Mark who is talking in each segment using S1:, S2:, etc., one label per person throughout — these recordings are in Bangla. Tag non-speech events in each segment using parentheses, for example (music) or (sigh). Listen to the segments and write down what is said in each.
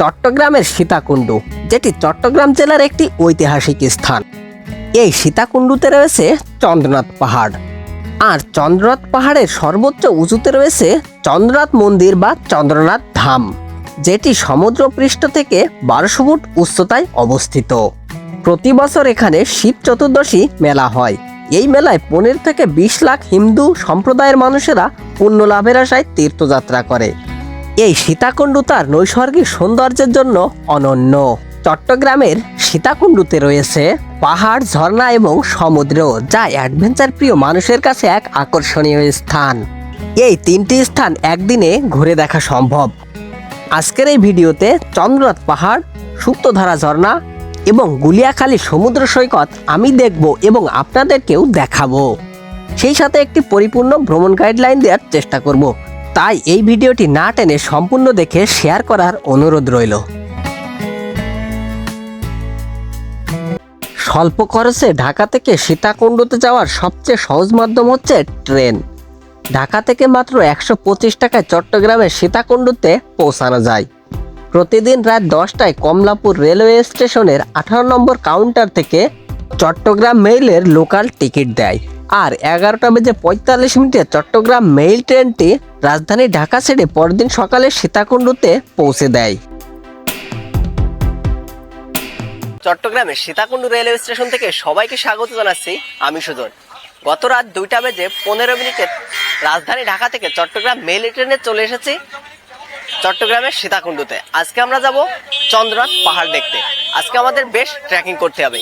S1: চট্টগ্রামের সীতাকুণ্ডু, যেটি চট্টগ্রাম জেলার একটি ঐতিহাসিক স্থান। এই সীতাকুণ্ডুতে রয়েছে চন্দ্রনাথ পাহাড়। আর চন্দ্রনাথ পাহাড়ের সর্বোচ্চ উঁচুতে রয়েছে চন্দ্রনাথ মন্দির বা চন্দ্রনাথ ধাম, যেটি সমুদ্র পৃষ্ঠ থেকে বারোশো ফুট উচ্চতায় অবস্থিত। প্রতি বছর এখানে শিব চতুর্দশী মেলা হয়। এই মেলায় পনেরো থেকে বিশ লাখ হিন্দু সম্প্রদায়ের মানুষেরা পুণ্য লাভের আশায় তীর্থযাত্রা করে। এই সীতাকুণ্ডু তার নৈসর্গিক সৌন্দর্যের জন্য অনন্য। চট্টগ্রামের সীতাকুণ্ডুতে রয়েছে পাহাড়, ঝর্ণা এবং সমুদ্র, যা অ্যাডভেঞ্চার প্রিয় মানুষের কাছে এক আকর্ষণীয় স্থান। এই তিনটি স্থান একদিনে ঘুরে দেখা সম্ভব। আজকের এই ভিডিওতে চন্দ্রনাথ পাহাড়, সুপ্তধারা ঝর্ণা এবং গুলিয়াখালী সমুদ্র সৈকত আমি দেখব এবং আপনাদেরকেও দেখাবো। সেই সাথে একটি পরিপূর্ণ ভ্রমণ গাইডলাইন দেওয়ার চেষ্টা করব। তাই এই ভিডিওটি না টেনে সম্পূর্ণ দেখে শেয়ার করার অনুরোধ রইল। স্বল্প খরচে ঢাকা থেকে সীতাকুণ্ডতে যাওয়ার সবচেয়ে সহজ মাধ্যম হচ্ছে ট্রেন। ঢাকা থেকে মাত্র একশো পঁচিশ টাকায় চট্টগ্রামের সীতাকুণ্ডুতে পৌঁছানো যায়। প্রতিদিন রাত দশটায় কমলাপুর রেলওয়ে স্টেশনের আঠারো নম্বর কাউন্টার থেকে চট্টগ্রাম মেইলের লোকাল টিকিট দেয়। আর এগারোটা বেজে পঁয়তাল্লিশ মিনিটে চট্টগ্রাম মেইল ট্রেনটি রাজধানী ঢাকা ছেড়ে পরদিন সকালে সীতাকুণ্ডুতে পৌঁছে দেয়। চট্টগ্রামের সীতাকুণ্ডু রেলওয়ে স্টেশন থেকে সবাইকে স্বাগত জানাচ্ছি আমি সুজন। গত রাত দুইটা বেজে পনেরো মিনিটে রাজধানী ঢাকা থেকে চট্টগ্রাম মেইল ট্রেনে চলে এসেছি চট্টগ্রামের সীতাকুণ্ডুতে। আজকে আমরা যাব চন্দ্রনাথ পাহাড় দেখতে। আজকে আমাদের বেশ ট্রেকিং করতে হবে।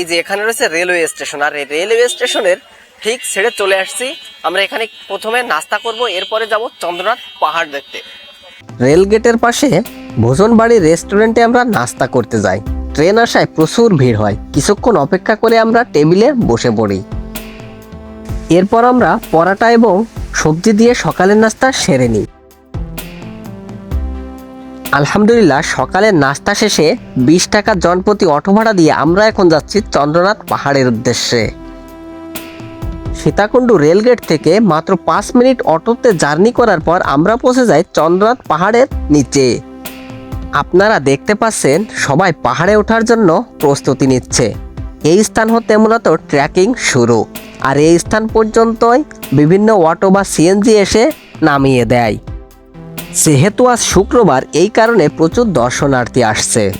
S1: এই যে এখানে রয়েছে রেলওয়ে স্টেশন আর এই রেলওয়ে স্টেশনের ঠিক ছেড়ে চলে আসছি। আমরা এখানে প্রথমে নাস্তা করব এরপরে যাব চন্দ্রনাথ পাহাড় দেখতে। রেল গেটের পাশে ভোজনবাড়ি রেস্টুরেন্টে আমরা নাস্তা করতে যাই। ট্রেন আসায় প্রচুর ভিড় হয়। কিছুক্ষণ অপেক্ষা করে আমরা টেবিলে বসে পড়ি। এরপর আমরা পরাটা এবং সবজি দিয়ে সকালের নাস্তা সেরে নিই। আলহামদুলিল্লাহ, সকালের নাস্তা শেষে বিশ টাকা জনপ্রতি অটো ভাড়া দিয়ে আমরা এখন যাচ্ছি চন্দ্রনাথ পাহাড়ের উদ্দেশ্যে। সীতাকুণ্ডু রেলগেট থেকে মাত্র পাঁচ মিনিট অটোতে জার্নি করার পর আমরা পৌঁছে যাই চন্দ্রনাথ পাহাড়ের নিচে। আপনারা দেখতে পাচ্ছেন সবাই পাহাড়ে ওঠার জন্য প্রস্তুতি নিচ্ছে। এই স্থান হতে মূলত ট্রেকিং শুরু। আর এই স্থান পর্যন্তই বিভিন্ন অটো বা সিএনজি এসে নামিয়ে দেয়। যেহেতু আজ শুক্রবার, এই কারণে প্রচুর দর্শনার্থী আসছে।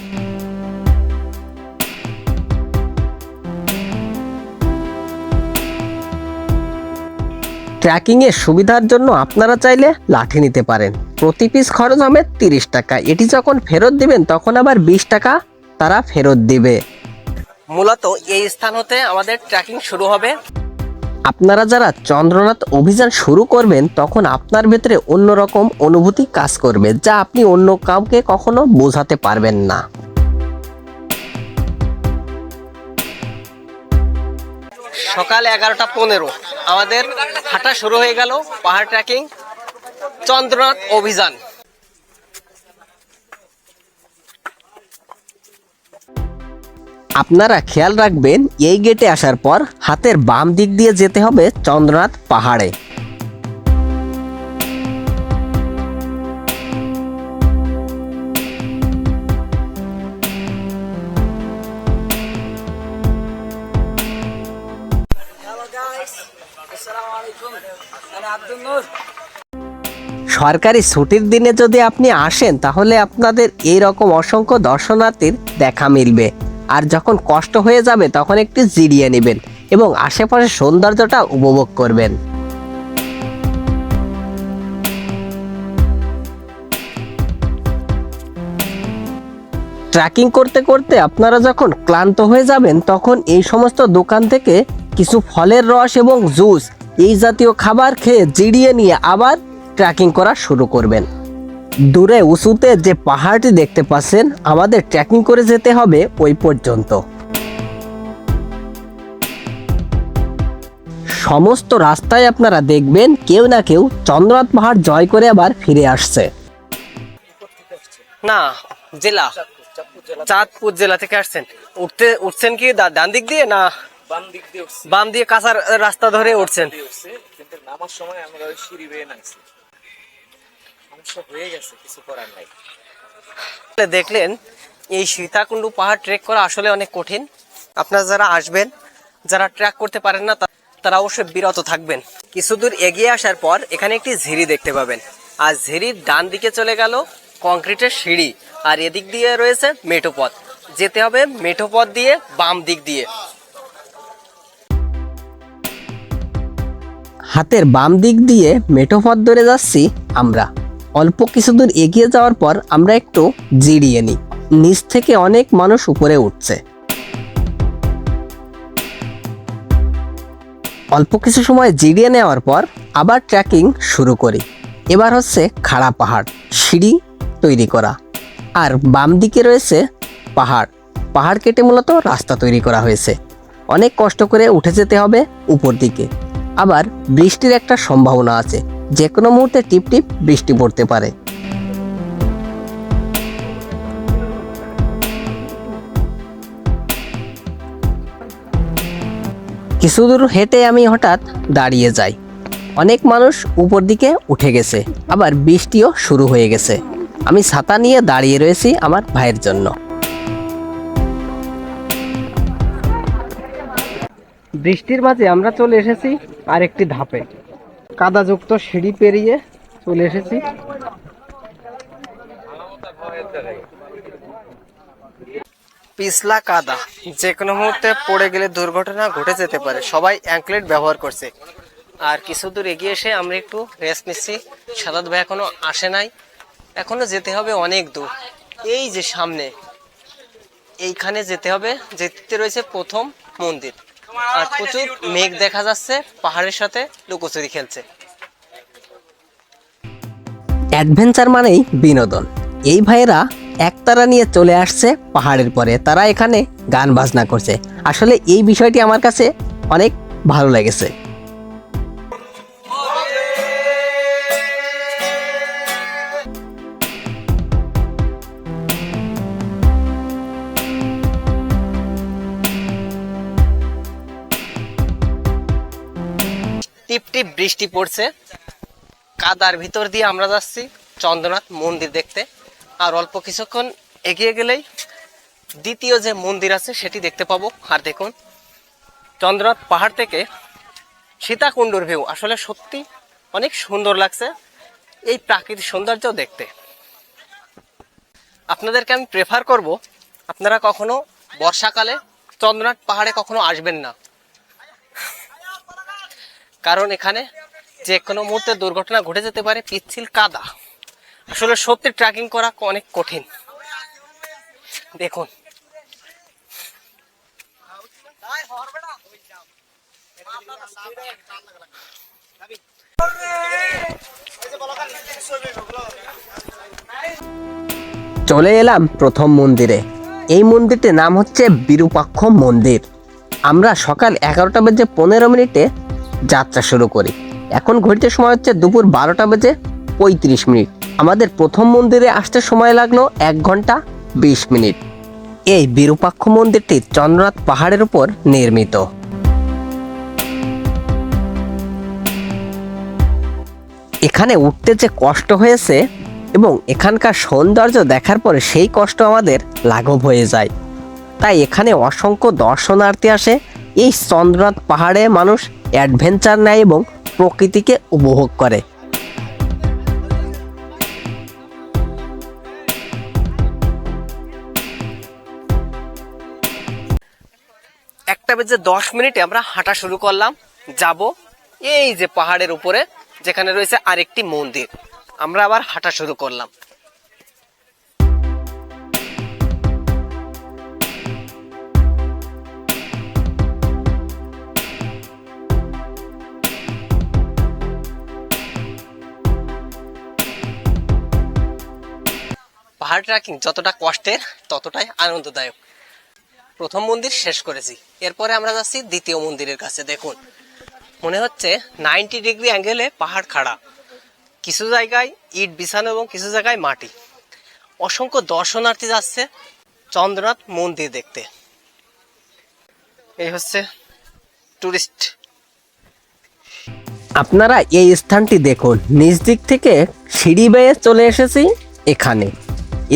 S1: ট্রেকিং এর সুবিধার জন্য আপনারা চাইলে লাঠি নিতে পারেন। প্রতি পিস খরচ হবে তিরিশ টাকা। এটি যখন ফেরত দিবেন, তখন আবার বিশ টাকা তারা ফেরত দিবে। মূলত এই স্থান হতে আমাদের ট্রেকিং শুরু হবে। আপনারা যারা চন্দ্রনাথ অভিযান শুরু করবেন, তখন আপনার ভেতরে অন্যরকম অনুভূতি কাজ করবে, যা আপনি অন্য কাউকে কখনো বোঝাতে পারবেন না। সকাল এগারোটা পনেরো। আমাদের হাঁটা শুরু হয়ে গেল, পাহাড় ট্রেকিং চন্দ্রনাথ অভিযান। আপনারা খেয়াল রাখবেন, এই গেটে আসার পর হাতের বাম দিক দিয়ে যেতে হবে চন্দ্রনাথ পাহাড়ে। সরকারি ছুটির দিনে যদি আপনি আসেন, তাহলে আপনাদের এই রকম অসংখ্য দর্শনার্থীর দেখা মিলবে। আর যখন কষ্ট হয়ে যাবে, তখন একটু জিরিয়ে নেবেন এবং আশেপাশের সৌন্দর্যটা উপভোগ করবেন। ট্রেকিং করতে করতে আপনারা যখন ক্লান্ত হয়ে যাবেন, তখন এই সমস্ত দোকান থেকে কিছু ফলের রস এবং জুস, এই জাতীয় খাবার খেয়ে জিরিয়ে নিয়ে আবার ট্রেকিং করা শুরু করবেন। দূরে উঁচুতে যে পাহাড়টি দেখতে পাচ্ছেন আমাদের ট্রেকিং করে যেতে হবে ওই পর্যন্ত। সমস্ত রাস্তায় আপনারা দেখবেন কেউ না কেউ চন্দ্রনাথ পাহাড় জয় করে আবার ফিরে আসছে।
S2: না জেলা। চাঁদপুর জেলা থেকে আসছেন। উঠতে উঠছেন কি ডান দিক দিয়ে না
S3: বাম দিক দিয়ে উঠছি।
S2: বাম দিয়ে কাঁচার রাস্তা ধরে উঠছেন?
S3: নামার সময় আমরা ওই সিঁড়ি বেয়ে নামছি।
S2: দেখলেন, এই সীতাকুণ্ডু পাহাড় ট্রেক করা আসলে অনেক কঠিন। আপনারা যারা আসবেন, যারা ট্রেক করতে পারেন না তারা অবশ্যই বিরত থাকবেন। কিছু দূর এগিয়ে আসার পর এখানে একটি ঝিরি দেখতে পাবেন। আর ঝিরির ডান দিকে চলে গেল কংক্রিটের সিঁড়ি, আর এদিক দিয়ে রয়েছে মেঠো পথ। যেতে হবে মেঠো পথ দিয়ে বাম দিক দিয়ে।
S1: হাতের বাম দিক দিয়ে মেঠো পথ ধরে যাচ্ছি আমরা। অল্প কিছু দূর এগিয়ে যাওয়ার পর আমরা একটু জিরিয়ে নিই। নিচ থেকে অনেক মানুষ উপরে উঠছে। অল্প কিছু সময় জিরিয়ে নেওয়ার পর আবার ট্রেকিং শুরু করি। এবার হচ্ছে খাড়া পাহাড়, সিঁড়ি তৈরি করা। আর বাম দিকে রয়েছে পাহাড়। পাহাড় কেটে মূলত রাস্তা তৈরি করা হয়েছে। অনেক কষ্ট করে উঠে যেতে হবে উপর দিকে। আবার বৃষ্টির একটা সম্ভাবনা আছে। যে কোনো মুহূর্তে টিপ টিপ বৃষ্টি পড়তে পারে। কিছু দূর হেঁটে আমি হঠাৎ দাঁড়িয়ে যাই। অনেক মানুষ উপর দিকে উঠে গেছে। আবার বৃষ্টিও শুরু হয়ে গেছে। আমি ছাতা নিয়ে দাঁড়িয়ে রয়েছি আমার ভাইয়ের জন্য। বৃষ্টির মাঝে আমরা চলে এসেছি আরেকটি ধাপে। কাদাযুক্ত সিঁড়ি পেরিয়ে চলে এসেছি।
S2: পিছলা কাদা যে কোনো মুহূর্তে পড়ে গেলে দুর্ঘটনা ঘটে যেতে পারে, সবাই অ্যাঙ্কলেট ব্যবহার করছে। আর কিছু দূর এগিয়ে এসে আমরা একটু রেস্ট নিচ্ছি। সাদাত ভাই এখনও আসে নাই, এখনও যেতে হবে অনেক দূর। এই যে সামনে, এইখানে যেতে হবে, যেতে রয়েছে প্রথম মন্দির। আর প্রচুর মেঘ দেখা যাচ্ছে পাহাড়ের সাথে লুকোচুরি খেলছে।
S1: অ্যাডভেঞ্চার মানেই বিনোদন। এই ভাইয়েরা একতারা নিয়ে চলে আসছে পাহাড়ের পরে। তারা এখানে গান বাজনা করছে। আসলে এই বিষয়টি আমার কাছে অনেক ভালো লেগেছে।
S2: টিপ টিপ বৃষ্টি পড়ছে। কাদার ভিতর দিয়ে আমরা যাচ্ছি চন্দ্রনাথ মন্দির দেখতে। আর অল্প কিছুক্ষণ এগিয়ে গেলেই দ্বিতীয় যে মন্দির আছে সেটি দেখতে পাবো। আর দেখুন, চন্দ্রনাথ পাহাড় থেকে সীতাকুণ্ডুর ভিউ আসলে সত্যি অনেক সুন্দর লাগছে এই প্রাকৃতিক সৌন্দর্য দেখতে। আপনাদেরকে আমি প্রেফার করব, আপনারা কখনো বর্ষাকালে চন্দ্রনাথ পাহাড়ে কখনো আসবেন না। কারণ এখানে যে কোনো মুহূর্তে দুর্ঘটনা ঘটে যেতে পারে পিচ্ছিল কাদা। আসলে সত্যি ট্রেকিং করা অনেক কঠিন। দেখুন।
S1: চলে এলাম প্রথম মন্দিরে। এই মন্দিরটির নাম হচ্ছে বিরূপাক্ষ মন্দির। আমরা সকাল এগারোটা বেজে পনেরো মিনিটে যাত্রা শুরু করি। এখন ঘড়িতে সময় হচ্ছে দুপুর বারোটা বেজে পঁয়ত্রিশ মিনিট। আমাদের প্রথম মন্দিরে আসতে সময় লাগল এক ঘণ্টা বিশ মিনিট। এই বিরূপাক্ষ মন্দিরটি চন্দ্রনাথ পাহাড়ের উপর নির্মিত। এখানে উঠতে যে কষ্ট হয়েছে এবং এখানকার সৌন্দর্য দেখার পরে সেই কষ্ট আমাদের লাঘব হয়ে যায়। তাই এখানে অসংখ্য দর্শনার্থী আসে এই চন্দ্রনাথ পাহাড়ে মানুষ অ্যাডভেঞ্চার নেয় এবং প্রকৃতিকে উপভোগ করে।
S2: একটা বেজে দশ মিনিটে আমরা হাঁটা শুরু করলাম। যাব এই যে পাহাড়ের উপরে, যেখানে রয়েছে আরেকটি মন্দির। আমরা আবার হাঁটা শুরু করলাম। পাহাড় ট্রেকিং যতটা কষ্টের, ততটাই আনন্দদায়ক। প্রথম মন্দির শেষ করেছি। এরপরে আমরা যাচ্ছি দ্বিতীয় মন্দিরের কাছে, দেখুন। মনে হচ্ছে নাইনটি ডিগ্রি অ্যাঙ্গেলে পাহাড় খাড়া। কিছু জায়গায় ইট বিছানো এবং কিছু জায়গায় মাটি। অসংখ্য দর্শনার্থী যাচ্ছে চন্দ্রনাথ মন্দির দেখতে। এই হচ্ছে টুরিস্ট
S1: আপনারা এই স্থানটি দেখুন। নিচ দিক থেকে সিঁড়ি বেয়ে চলে এসেছি এখানে।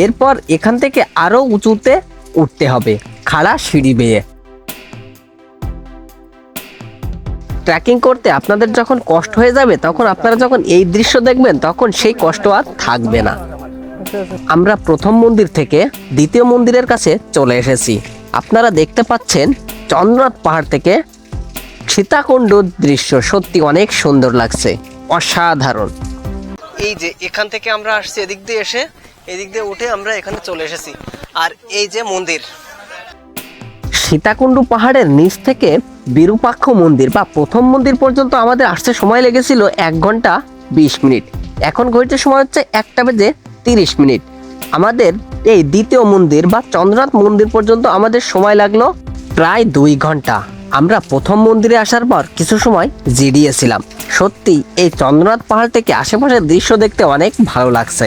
S1: এরপর এখান থেকে আরও উঁচুতে উঠতে হবে খাড়া সিঁড়ি বেয়ে। ট্রেকিং করতে আপনাদের যখন কষ্ট হয়ে যাবে, তখন আপনারা যখন এই দৃশ্য দেখবেন, তখন সেই কষ্ট আর থাকবে না। আমরা প্রথম মন্দির থেকে দ্বিতীয় মন্দিরের কাছে চলে এসেছি। আপনারা দেখতে পাচ্ছেন চন্দ্রনাথ পাহাড় থেকে সীতাকুণ্ড দৃশ্য। সত্যি অনেক সুন্দর লাগছে। অসাধারণ।
S2: এই যে এখান থেকে আমরা আসছি, এদিক দিয়ে এসে এদিক দিয়ে উঠে আমরা এখানে চলে এসেছি। আর এই যে মন্দির।
S1: সীতাকুণ্ডু পাহাড়ের নিচ থেকে বিরূপাক্ষ মন্দির বা প্রথম মন্দির পর্যন্ত আমাদের আসতে সময় লেগেছিল এক ঘণ্টা বিশ মিনিট। এখন ঘড়িতে সময় হচ্ছে একটা বেজে তিরিশ মিনিট। আমাদের এই দ্বিতীয় মন্দির বা চন্দ্রনাথ মন্দির পর্যন্ত আমাদের সময় লাগল প্রায় দুই ঘণ্টা। আমরা প্রথম মন্দিরে আসার পর কিছু সময় জিরিয়েছিলাম। সত্যি এই চন্দ্রনাথ পাহাড় থেকে আশেপাশের দৃশ্য দেখতে অনেক ভালো লাগছে।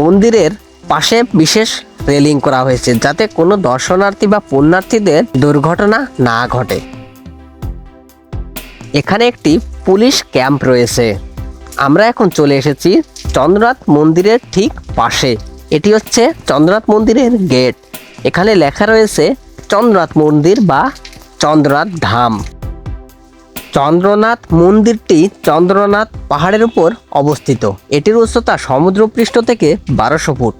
S1: মন্দিরের পাশে বিশেষ রেলিং করা হয়েছে যাতে কোনো দর্শনার্থী বা পুণ্যার্থীদের দুর্ঘটনা না ঘটে। এখানে একটি পুলিশ ক্যাম্প রয়েছে। আমরা এখন চলে এসেছি চন্দ্রনাথ মন্দিরের ঠিক পাশে। এটি হচ্ছে চন্দ্রনাথ মন্দিরের গেট। এখানে লেখা রয়েছে চন্দ্রনাথ মন্দির বা চন্দ্রনাথ ধাম। চন্দ্রনাথ মন্দিরটি চন্দ্রনাথ পাহাড়ের উপর অবস্থিত। এটির উচ্চতা সমুদ্রপৃষ্ঠ থেকে বারোশো ফুট।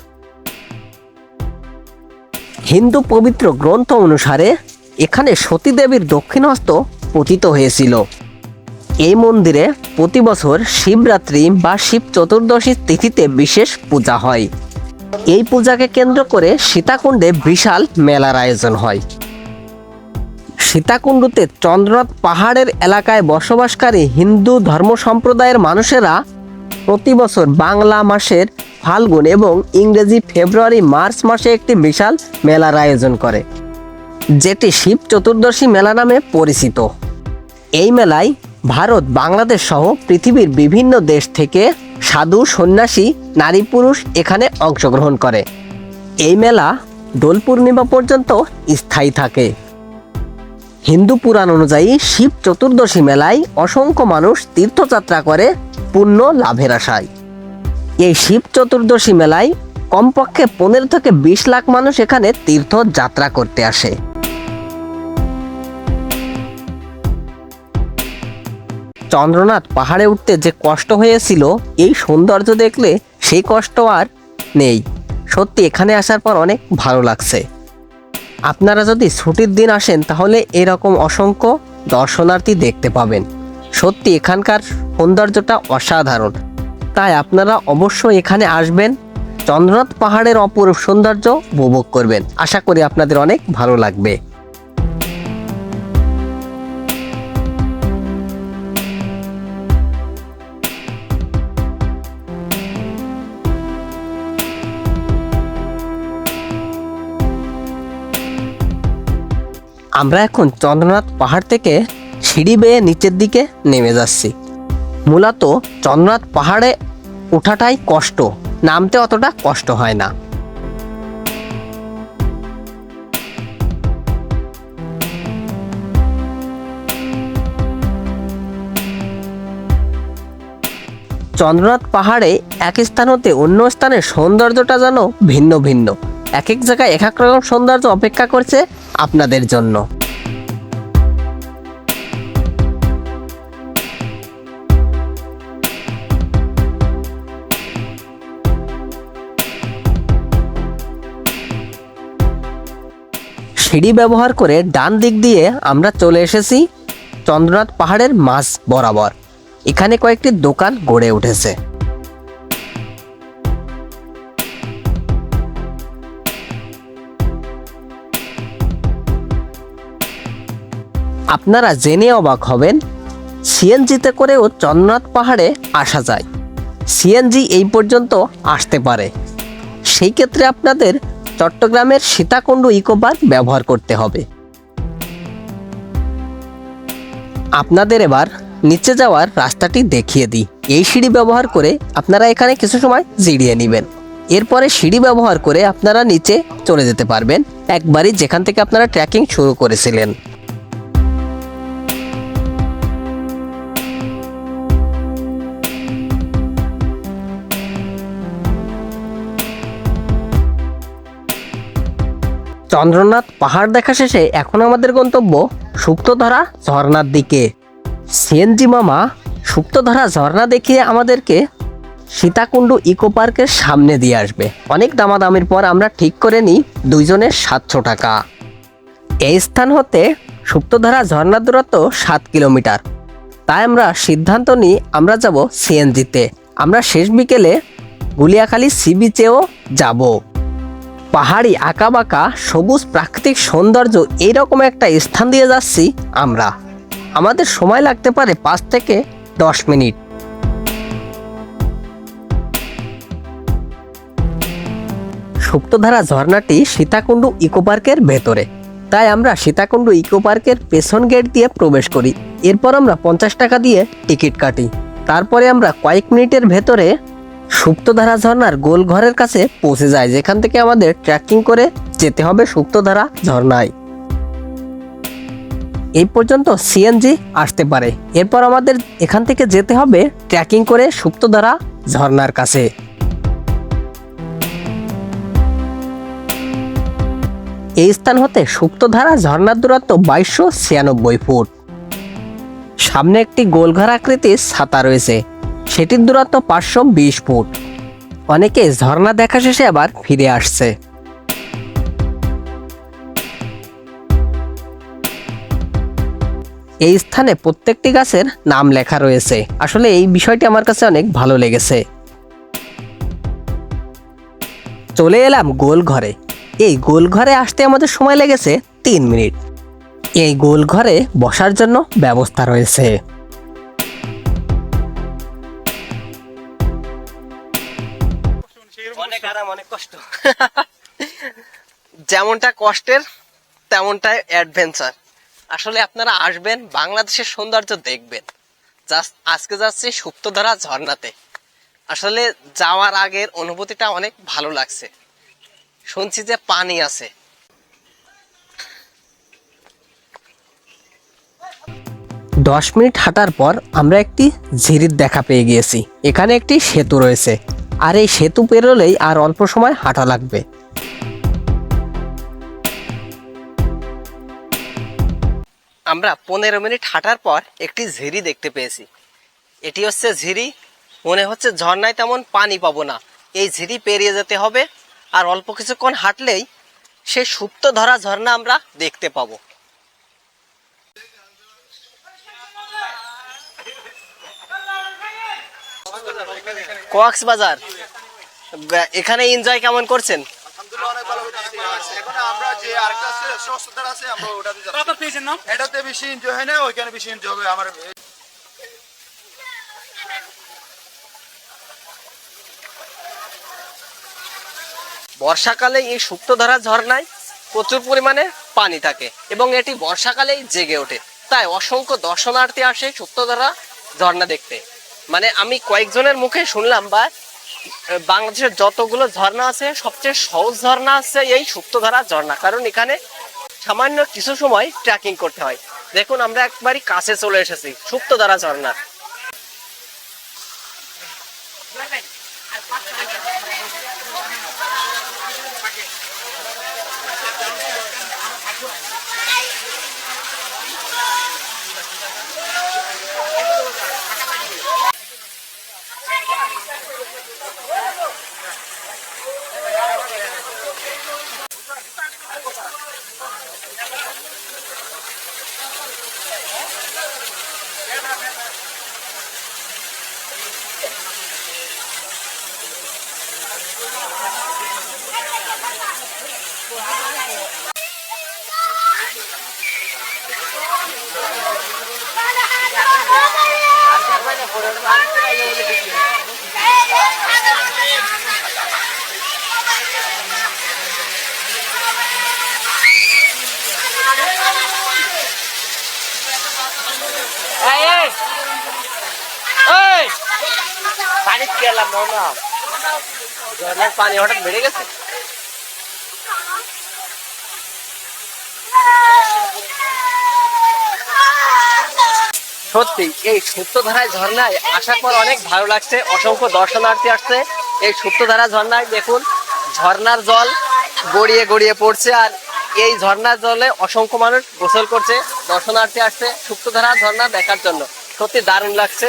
S1: হিন্দু পবিত্র গ্রন্থ অনুসারে এখানে সতীদেবীর দক্ষিণ হস্ত পতিত হয়েছিল। এই মন্দিরে প্রতি বছর শিবরাত্রি বা শিব চতুর্দশী তিথিতে বিশেষ পূজা হয়। এই পূজাকে কেন্দ্র করে সীতাকুণ্ডে বিশাল মেলার আয়োজন হয়। সীতাকুণ্ডুতে চন্দ্রনাথ পাহাড়ের এলাকায় বসবাসকারী হিন্দু ধর্ম সম্প্রদায়ের মানুষেরা প্রতি বছর বাংলা মাসের ফাল্গুন এবং ইংরেজি ফেব্রুয়ারি, মার্চ মাসে একটি বিশাল মেলার আয়োজন করে, যেটি শিব চতুর্দশী মেলা নামে পরিচিত। এই মেলায় ভারত, বাংলাদেশ সহ পৃথিবীর বিভিন্ন দেশ থেকে সাধু, সন্ন্যাসী, নারী, পুরুষ এখানে অংশগ্রহণ করে। এই মেলা দোল পূর্ণিমা পর্যন্ত স্থায়ী থাকে। হিন্দু পুরাণ অনুযায়ী শিব চতুর্দশী মেলায় অসংখ্য মানুষ তীর্থযাত্রা করে পূর্ণ লাভের আশায়। এই শিব চতুর্দশী মেলায় কমপক্ষে পনেরো থেকে বিশ লাখ মানুষ এখানে তীর্থযাত্রা করতে আসে। চন্দ্রনাথ পাহাড়ে উঠতে যে কষ্ট হয়েছিল, এই সৌন্দর্য দেখলে সেই কষ্ট আর নেই। সত্যি এখানে আসার পর অনেক ভালো লাগছে। আপনারা যদি ছুটির দিন আসেন, তাহলে এরকম অসংখ্য দর্শনার্থী দেখতে পাবেন। সত্যি, এখানকার সৌন্দর্যটা অসাধারণ। তাই আপনারা অবশ্যই এখানে আসবেন, চন্দ্রনাথ পাহাড়ের অপরূপ সৌন্দর্য উপভোগ করবেন। আশা করি আপনাদের অনেক ভালো লাগবে। আমরা এখন চন্দ্রনাথ পাহাড় থেকে সিঁড়ি বেয়ে নিচের দিকে নেমে যাচ্ছি। মূলত চন্দ্রনাথ পাহাড়ে ওঠাটাই কষ্ট, নামতে অতটা কষ্ট হয় না। চন্দ্রনাথ পাহাড়ে এক স্থান হতে অন্য স্থানের সৌন্দর্যটা যেন ভিন্ন ভিন্ন। এক এক জায়গায় এক এক রকম সৌন্দর্য অপেক্ষা করছে আপনাদের জন্য। সিঁড়ি ব্যবহার করে ডান দিক দিয়ে আমরা চলে এসেছি চন্দ্রনাথ পাহাড়ের মাঝ বরাবর। এখানে কয়েকটি দোকান গড়ে উঠেছে। আপনারা জেনে অবাক হবেন, সিএনজিতে করেও চন্দ্রনাথ পাহাড়ে আসা যায়। সিএনজি এই পর্যন্ত আসতে পারে। সেই ক্ষেত্রে আপনাদের চট্টগ্রামের সীতাকুণ্ড ইকো পার্ক ব্যবহার করতে হবে। আপনাদের এবার নিচে যাওয়ার রাস্তাটি দেখিয়ে দিই। এই সিঁড়ি ব্যবহার করে আপনারা এখানে কিছু সময় জিরিয়ে নেবেন। এরপরে সিঁড়ি ব্যবহার করে আপনারা নিচে চলে যেতে পারবেন। একবারই যেখান থেকে আপনারা ট্রেকিং শুরু করেছিলেন। চন্দ্রনাথ পাহাড় দেখা শেষে এখন আমাদের গন্তব্য সুপ্তধরা ঝর্ণার দিকে। সিএনজি মামা সুপ্তধরা ঝর্ণা দেখিয়ে আমাদেরকে সীতাকুণ্ড ইকো পার্কের সামনে দিয়ে আসবে। অনেক দামাদামির পর আমরা ঠিক করে নিই দুইজনের সাতশো টাকা। এই স্থান হতে সুপ্তধারা ঝর্ণার দূরত্ব সাত কিলোমিটার। তাই আমরা সিদ্ধান্ত নিই আমরা যাব সিএনজিতে। আমরা শেষ বিকেলে গুলিয়াখালী সি বিচেও যাব। পাহাড়ি আঁকাবাঁকা, সবুজ প্রাকৃতিক সৌন্দর্য এইরকম একটা স্থান দিয়ে যাচ্ছি আমরা। আমাদের সময় লাগতে পারে পাঁচ থেকে দশ মিনিট। সুপ্তধারা ঝর্ণাটি সীতাকুণ্ডু ইকো পার্কের ভেতরে। তাই আমরা সীতাকুণ্ডু ইকো পার্কের পেছন গেট দিয়ে প্রবেশ করি। এরপর আমরা পঞ্চাশ টাকা দিয়ে টিকিট কাটি। তারপরে আমরা কয়েক মিনিটের ভেতরে সুপ্তধারা ঝর্ণার গোল ঘরের কাছে পৌঁছে যায়, যেখান থেকে আমাদের ট্রেকিং করে যেতে হবে সুপ্তধারা ঝর্ণায় এই পর্যন্ত সিএনজি আসতে পারে। এরপর আমাদের এখান থেকে যেতে হবে ট্রেকিং করে সুপ্তধারা ঝর্ণার কাছে। এই স্থান হতে সুপ্তধারা ঝর্ণার দূরত্ব বাইশশো ছিয়ানব্বই ফুট। সামনে একটি গোলঘর আকৃতির ছাতা রয়েছে। সেটির দূরত্ব পাঁচশো বিশ ফুট। অনেকে ঝর্ণা দেখা শেষে আবার ফিরে আসছে। এই স্থানে প্রত্যেকটি গাছের নাম লেখা রয়েছে। আসলে এই বিষয়টি আমার কাছে অনেক ভালো লেগেছে। চলে এলাম গোল ঘরে। এই গোল ঘরে আসতে আমাদের সময় লেগেছে তিন মিনিট। এই গোল ঘরে বসার জন্য ব্যবস্থা রয়েছে।
S2: অনেক আরাম, অনেক কষ্ট। (laughs) যেমনটা কষ্টের, তেমনটাই অ্যাডভেঞ্চার আসলে আপনারা আসবেন, বাংলাদেশের সৌন্দর্য দেখবেন। জাস্ট আজকে যাচ্ছি সুপ্তধারা ঝর্ণাতে। আসলে যাওয়ার আগের অনুভূতিটা অনেক ভালো লাগছে। শুনছি যে পানি আছে।
S1: দশ মিনিট হাঁটার পর আমরা একটি ঝিরির দেখা পেয়ে গিয়েছি। এখানে একটি সেতু রয়েছে। আর এই সেতু পেরোলেই আর অল্প সময় হাঁটা লাগবে।
S2: আমরা পনেরো মিনিট হাঁটার পর একটি ঝিরি দেখতে পেয়েছি। এটি হচ্ছে ঝিরি, মনে হচ্ছে ঝর্ণায় তেমন পানি পাবো না। এই ঝিরি পেরিয়ে যেতে হবে, আর অল্প কিছুক্ষণ হাঁটলেই সেই সুপ্ত ধরা ঝর্ণা আমরা দেখতে পাবো। কক্সবাজার। এখানে এনজয় কেমন করছেন?
S4: এখন আমরা যে আরেকটা আছে সহস্রতার আছে আমরা ওটাতে যাচ্ছি। এটাতে বেশি এনজয় হয় না ওইখানে বেশি এনজয় হবে আমার।
S2: বর্ষাকালে এই সুপ্তধারা ঝর্ণায় প্রচুর পরিমাণে পানি থাকে এবং এটি বর্ষাকালেই জেগে ওঠে। তাই অসংখ্য দর্শনার্থী আসে সুপ্তধারা ঝর্ণা দেখতে। মানে আমি কয়েকজনের মুখে শুনলাম বা বাংলাদেশের যতগুলো ঝর্ণা আছে, সবচেয়ে সহজ ঝর্ণা আছে এই সুপ্তধারা ঝর্ণা। কারণ এখানে সামান্য কিছু সময় ট্রেকিং করতে হয়। দেখুন, আমরা একবারই কাছে চলে এসেছি, সুপ্তধারা ঝর্ণার পানির কেলাম না পানি হঠাৎ বেড়ে গেছে? সত্যি, এই সূত্রধারায় ঝর্ণায় আসার পর অনেক ভালো লাগছে, অসংখ্য দর্শনার্থী আসছে। এই সূত্রধারা ঝর্ণায় দেখুন, ঝর্ণার জল গড়িয়ে গড়িয়ে পড়ছে আর এই ঝর্ণার জলে অসংখ্য মানুষ গোসল করছে, দর্শনার্থী আসছে সূত্রধারা ঝর্ণা দেখার জন্য। সত্যি দারুণ লাগছে,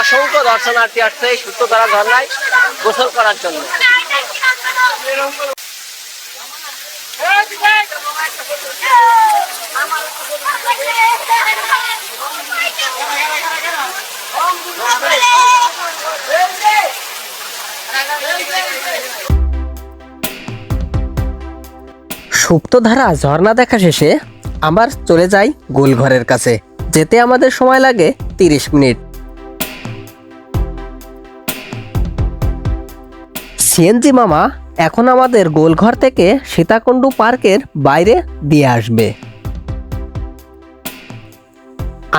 S2: অসংখ্য দর্শনার্থী আসছে এই সূত্রধারা ঝর্ণায় গোসল করার জন্য।
S1: সুপ্তধারা ঝর্ণা দেখা শেষে আবার চলে যাই গোলঘরের কাছে। যেতে আমাদের সময় লাগে তিরিশ মিনিট। সিএনজি মামা এখন আমাদের গোলঘর থেকে সীতাকুণ্ডু পার্কের বাইরে দিয়ে আসবে।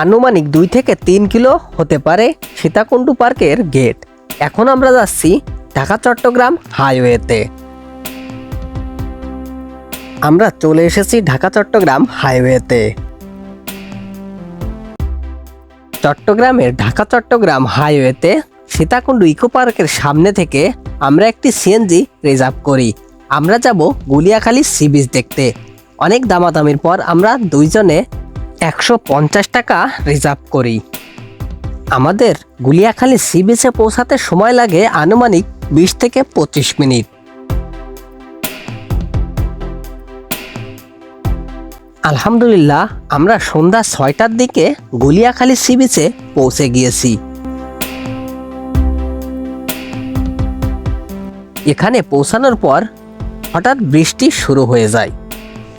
S1: আনুমানিক দুই থেকে তিন কিলো হতে পারে সীতাকুণ্ডু পার্কের গেট। এখন আমরা যাচ্ছি ঢাকা, চট্টগ্রাম হাইওয়েতে। আমরা চলে এসেছি ঢাকা, চট্টগ্রাম হাইওয়েতে। চট্টগ্রামের ঢাকা, চট্টগ্রাম হাইওয়েতে সীতাকুণ্ড ইকো পার্কের সামনে থেকে আমরা একটি সিএনজি রিজার্ভ করি। আমরা যাব গুলিয়াখালী সি বিচ দেখতে। অনেক দামাদামির পর আমরা দুইজনে একশো পঞ্চাশ টাকা রিজার্ভ করি। আমাদের গুলিয়াখালী সি বিচে পৌঁছাতে সময় লাগে আনুমানিক বিশ থেকে পঁচিশ মিনিট। আলহামদুলিল্লাহ, আমরা সন্ধ্যা ছয়টার দিকে গুলিয়াখালী সি বিচে পৌঁছে গিয়েছি। এখানে পৌঁছানোর পর হঠাৎ বৃষ্টি শুরু হয়ে যায়।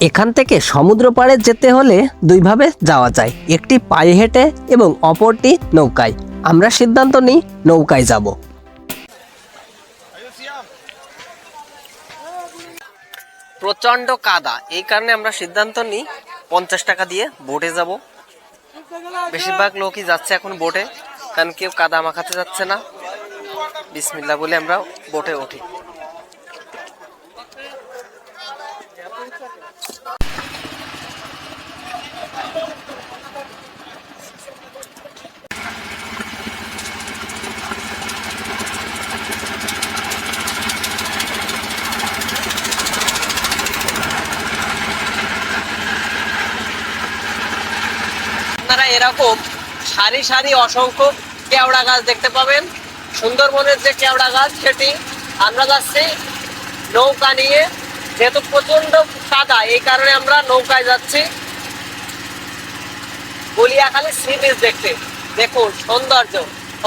S1: এখান থেকে সমুদ্র পাড়ে যেতে হলে দুইভাবে যাওয়া যায়। একটি পায়ে হেঁটে এবং অপরটি নৌকায়। আমরা সিদ্ধান্ত নিই নৌকায় যাব।
S2: প্রচণ্ড কাদা। এই কারণে আমরা সিদ্ধান্ত নিই পঞ্চাশ টাকা দিয়ে বোটে যাব। বেশিরভাগ লোকই যাচ্ছে এখন বোটে। কারণ কেউ কাদা মাখাতে যাচ্ছে না। বিসমিল্লা বলে আমরা বোটে উঠি আপনারা এরকম সারি সারি অসংখ্য কেওড়া গাছ দেখতে পাবেন। সুন্দরবনের যে কেওড়া গাছ, সেটি আমরা যাচ্ছি নৌকা নিয়ে। যেহেতু প্রচণ্ড কাদা এই কারণে আমরা নৌকায় যাচ্ছি। গলিয়াখালী সি বিচ দেখতে। দেখুন, সৌন্দর্য,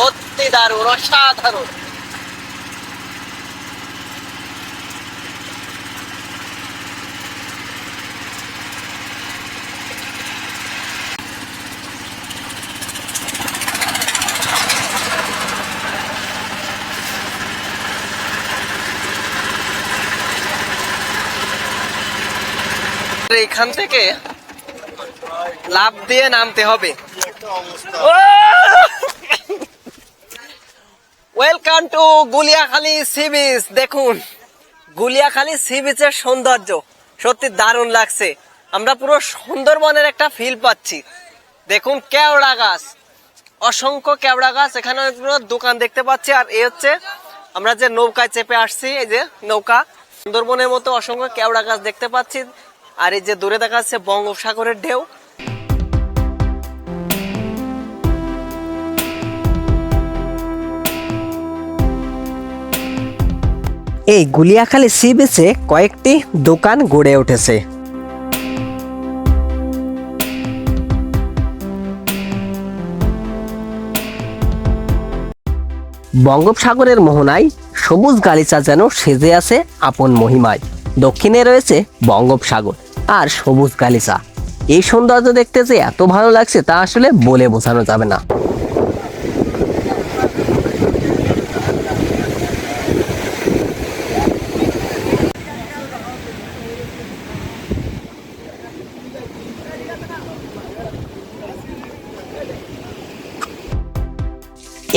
S2: অতি দারুণ, অসাধারণ। এখান থেকে লাভ দিয়ে নামতে হবে। Welcome to Guliakhali sea beach দেখুন গুলিয়াখালী সি বিচের সৌন্দর্য সত্যি দারুণ লাগছে। আমরা পুরো সুন্দরবনের একটা ফিল পাচ্ছি। দেখুন কেওড়া গাছ অসংখ্য কেওড়া গাছ। এখানে অনেকগুলো দোকান দেখতে পাচ্ছি। আর এ হচ্ছে আমরা যে নৌকায় চেপে আসছি এই যে নৌকা। সুন্দরবনের মতো অসংখ্য কেওড়া গাছ দেখতে পাচ্ছি। আর এই যে দূরে দেখা যাচ্ছে বঙ্গোপসাগরের ঢেউ।
S1: এই গুলিয়াখালী সি বিচে কয়েকটি দোকান গড়ে উঠেছে। বঙ্গোপসাগরের মোহনায় সবুজ গালিচা যেন সেজে আছে আপন মহিমায়। দক্ষিণে রয়েছে বঙ্গোপসাগর। আর সবুজ গালিচা এই সৌন্দর্য দেখতে যে এত ভালো লাগছে তা আসলে বলে বোঝানো যাবে না।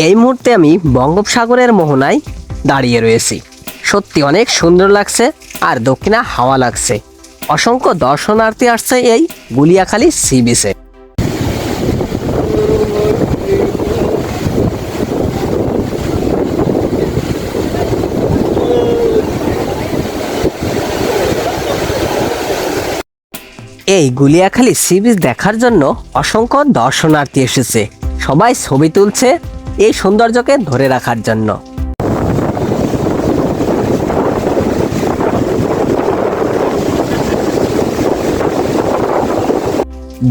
S1: এই মুহূর্তে আমি বঙ্গোপসাগরের মোহনায় দাঁড়িয়ে রয়েছি। সত্যি অনেক সুন্দর লাগছে আর দক্ষিণা হাওয়া লাগছে। অসংখ্য দর্শনার্থী আসছে এই গুলিয়াখালী সি বিচে। এই গুলিয়াখালী সি বিচ দেখার জন্য অসংখ্য দর্শনার্থী এসেছে। সবাই ছবি তুলছে এই সৌন্দর্যকে ধরে রাখার জন্য।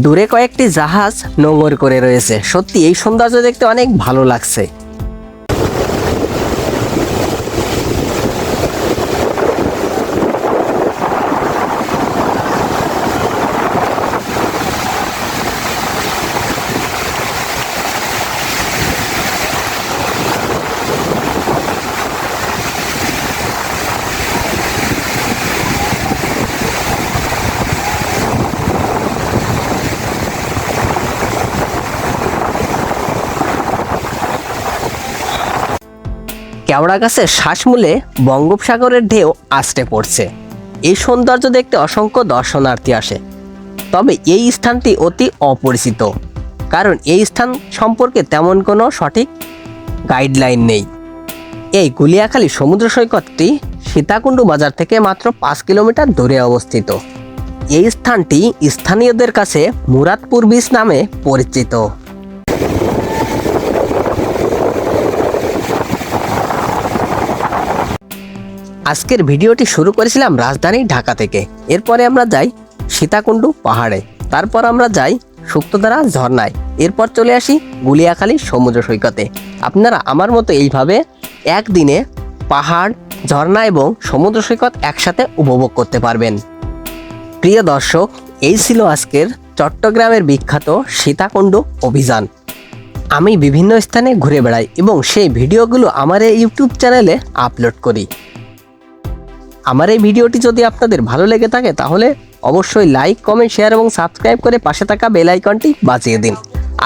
S1: দূরে কয়েকটি জাহাজ নোঙর করে রয়েছে। সত্যি এই সৌন্দর্য দেখতে অনেক ভালো লাগছে। কেওড়া গাছের শ্বাসমূলে বঙ্গোপসাগরের ঢেউ আষ্টে পড়ছে। এই সৌন্দর্য দেখতে অসংখ্য দর্শনার্থী আসে। তবে এই স্থানটি অতি অপরিচিত, কারণ এই স্থান সম্পর্কে তেমন কোনো সঠিক গাইডলাইন নেই। এই গুলিয়াখালী সমুদ্র সৈকতটি সীতাকুণ্ডু বাজার থেকে মাত্র পাঁচ কিলোমিটার দূরে অবস্থিত। এই স্থানটি স্থানীয়দের কাছে মুরাদপুর বিচ নামে পরিচিত। আজকের ভিডিওটি শুরু করেছিলাম রাজধানী ঢাকা থেকে। এরপরে আমরা যাই সীতাকুণ্ডু পাহাড়ে। তারপর আমরা যাই সুক্তধারা ঝর্ণায়। এরপর চলে আসি গুলিয়াখালী সমুদ্র সৈকতে। আপনারা আমার মতো এইভাবে একদিনে পাহাড়, ঝর্ণা এবং সমুদ্র সৈকত একসাথে উপভোগ করতে পারবেন। প্রিয় দর্শক, এই ছিল আজকের চট্টগ্রামের বিখ্যাত সীতাকুণ্ড অভিযান। আমি বিভিন্ন স্থানে ঘুরে বেড়াই এবং সেই ভিডিওগুলো আমার এই ইউটিউব চ্যানেলে আপলোড করি। আমার এই ভিডিওটি যদি আপনাদের ভালো লেগে থাকে, তাহলে অবশ্যই লাইক কমেন্ট শেয়ার এবং সাবস্ক্রাইব করে পাশে থাকা বেল আইকনটি বাজিয়ে দিন।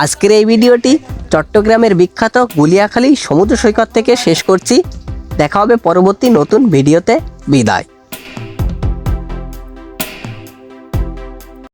S1: আজকের এই ভিডিওটি চট্টগ্রামের বিখ্যাত গুলিয়াখালী সমুদ্র সৈকত থেকে শেষ করছি। দেখা হবে পরবর্তী নতুন ভিডিওতে। বিদায়।